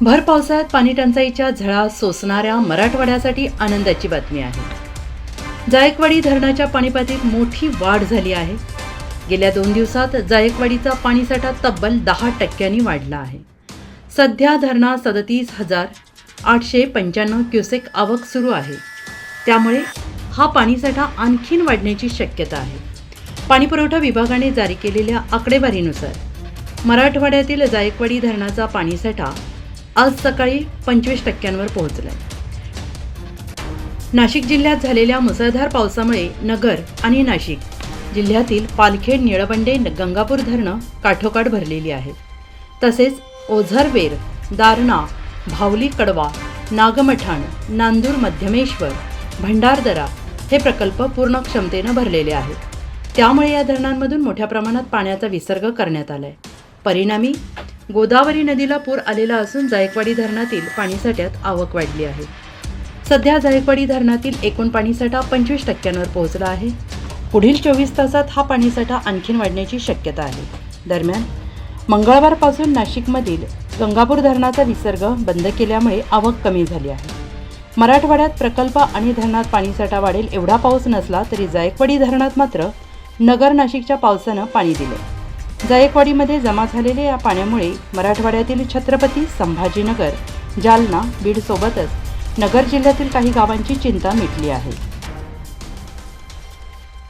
भर पावसाळ्यात पाणी टंचाईच्या झळा सोसणाऱ्या मराठवाड्यासाठी आनंदाची बातमी आहे. जायकवाडी धरणाच्या पाणीपातळीत मोठी वाढ झाली आहे. गेल्या दोन दिवसात जायकवाडीचा पाणीसाठा तब्बल दहा टक्क्यांनी वाढला आहे. सध्या धरणात सदतीस हजार आठशे पंच्याण्णव क्युसेक आवक सुरू आहे. त्यामुळे हा पाणीसाठा आणखीन वाढण्याची शक्यता आहे. पाणीपुरवठा विभागाने जारी केलेल्या आकडेवारीनुसार मराठवाड्यातील जायकवाडी धरणाचा पाणीसाठा आज सकाळी पंचवीस टक्क्यांवर पोहोचलाय नाशिक जिल्ह्यात झालेल्या मुसळधार पावसामुळे नगर आणि नाशिक जिल्ह्यातील पालखेड निळबंडे गंगापूर धरणं काठोकाठ भरलेली आहेत. तसेच ओझरवेर दारणा भावली कडवा नागमठाण नांदूर मध्यमेश्वर भंडारदरा हे प्रकल्प पूर्ण क्षमतेनं भरलेले आहेत. त्यामुळे या धरणांमधून मोठ्या प्रमाणात पाण्याचा विसर्ग करण्यात आला आहे परिणामी गोदावरी नदीला पूर आलेला असून जायकवाडी धरणातील पाणीसाठ्यात आवक वाढली आहे. सध्या जायकवाडी धरणातील एकूण पाणीसाठा पंचवीस टक्क्यांवर पोहोचला आहे. पुढील चोवीस तासात हा पाणीसाठा आणखीन वाढण्याची शक्यता आहे. दरम्यान मंगळवारपासून नाशिकमधील गंगापूर धरणाचा विसर्ग बंद केल्यामुळे आवक कमी झाली आहे. मराठवाड्यात प्रकल्प आणि धरणात पाणीसाठा वाढेल एवढा पाऊस नसला तरी जायकवाडी धरणात मात्र नगर नाशिकच्या पावसानं पाणी दिलं जायकवाडीमध्ये जमा झालेल्या या पाण्यामुळे मराठवाड्यातील छत्रपती संभाजीनगर जालना बीडसोबतच नगर जिल्ह्यातील काही गावांची चिंता मिटली आहे.